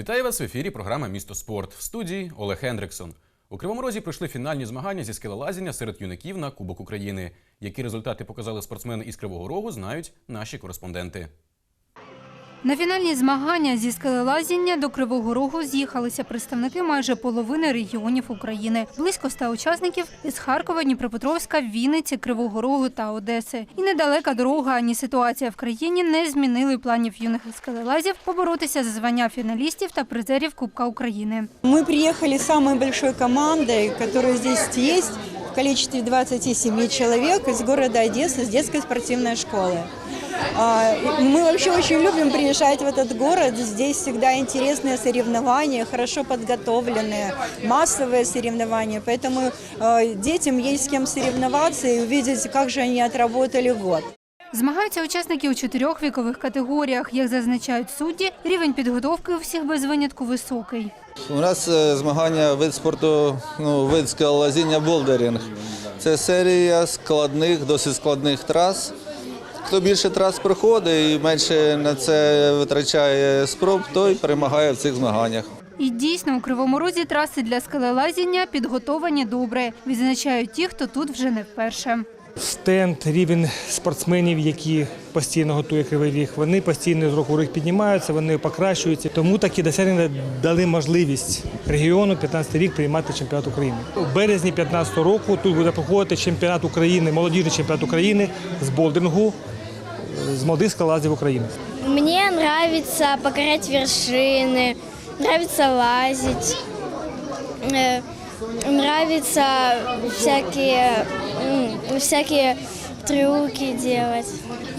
Вітаю вас в ефірі. Програма Місто спорт в студії Олег Хендриксон. У Кривому Розі пройшли фінальні змагання зі скелелазіння серед юнаків на Кубок України. Які результати показали спортсмени із Кривого Рогу, знають наші кореспонденти. На фінальні змагання зі скелелазіння до Кривого Рогу з'їхалися представники майже половини регіонів України. Близько ста учасників із Харкова, Дніпропетровська, Вінниці, Кривого Рогу та Одеси. І недалека дорога, ані ситуація в країні не змінили планів юних скелелазів поборотися за звання фіналістів та призерів Кубка України. Мы приехали с самой большой командой, которая здесь есть, в количестве 27 человек из города Одессы, с детской спортивной школы. А, и Мы вообще очень любим приезжать в этот город. Здесь всегда интересные соревнования, хорошо подготовленные, массовые соревнования. Поэтому э, детям есть с кем соревноваться и увидеть, как же они отработали год. Змагаються учасники у чотирьох вікових категоріях. Як зазначають судді, рівень підготовки у всіх без винятку високий. У нас е, змагання вид спорту, ну, вид скалолазіння болдерінг. Це серія складних, досить складних трас. Хто більше трас проходить і менше на це витрачає спроб, той перемагає в цих змаганнях. І дійсно у Кривому Розі траси для скелелазіння підготовані добре, відзначають ті, хто тут вже не вперше. Стенд, рівень спортсменів, які постійно готує кривий ріг, вони постійно з року рік піднімаються, вони покращуються. Тому такі досягнення дали можливість регіону 15 рік приймати чемпіонат України. У березні 15 року тут буде проходити чемпіонат України, молодіжний чемпіонат України з болдингу з молодих скалазів України. Мне нравится покорять вершины, нравится лазить, э, нравится всякие, м, всякие трюки делать.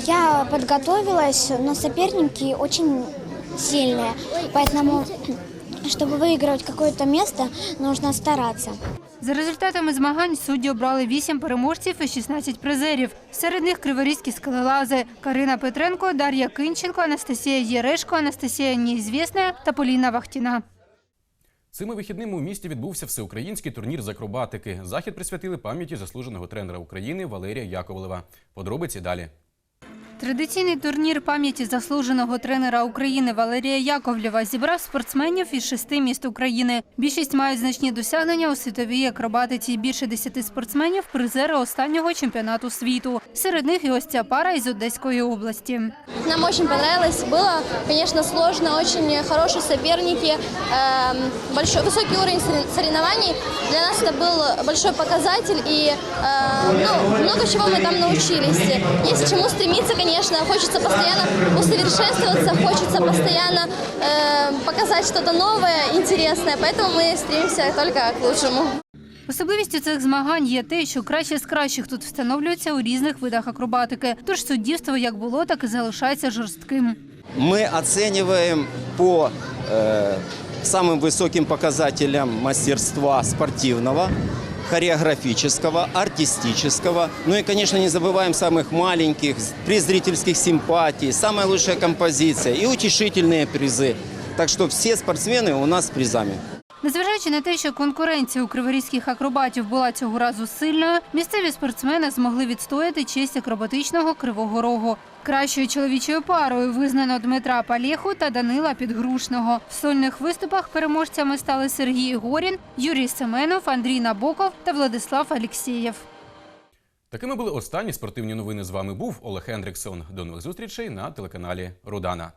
Я подготовилась, но соперники очень сильные, поэтому, чтобы выиграть какое-то место, нужно стараться. За результатами змагань судді обрали 8 переможців і 16 призерів. Серед них криворізькі скелелази Карина Петренко, Дар'я Кинченко, Анастасія Єрешко, Анастасія Неізвісна та Поліна Вахтіна. Цими вихідними у місті відбувся всеукраїнський турнір з акробатики. Захід присвятили пам'яті заслуженого тренера України Валерія Яковлева. Подробиці далі. Традиційний турнір пам'яті заслуженого тренера України Валерія Яковлєва зібрав спортсменів із шести міст України. Більшість мають значні досягнення у світовій акробатиці. Більше десяти спортсменів – призери останнього чемпіонату світу. Серед них і ось ця пара із Одеської області. Нам очень понравилось. Было, конечно, сложно, очень хорошие соперники, эм, большой, высокий уровень сорев- соревнований. Для нас это был большой показатель, и э, ну, много чего мы там научились. Есть к чему стремиться, конечно. Хочется постоянно усовершенствоваться, хочется постоянно э, показать что-то новое, интересное. Поэтому мы стремимся только к лучшему. Особливістю цих змагань є те, що краще з кращих тут встановлюються у різних видах акробатики. Тож суддівство як було, так і залишається жорстким. Мы оцениваем по э, самым высоким показателям мастерства спортивного, хореографического, артистического. Ну и, конечно, не забываем самых маленьких, при зрительских симпатий, самая лучшая композиция и утешительные призы. Так что все спортсмены у нас с призами. Незважаючи на те, що конкуренція у криворізьких акробатів була цього разу сильною, місцеві спортсмени змогли відстояти честь акробатичного кривого рогу. Кращою чоловічою парою визнано Дмитра Палєху та Данила Підгрушного. В сольних виступах переможцями стали Сергій Горін, Юрій Семенов, Андрій Набоков та Владислав Алєксєєв. Такими були останні спортивні новини. З вами був Олег Хендриксон. До нових зустрічей на телеканалі Рудана.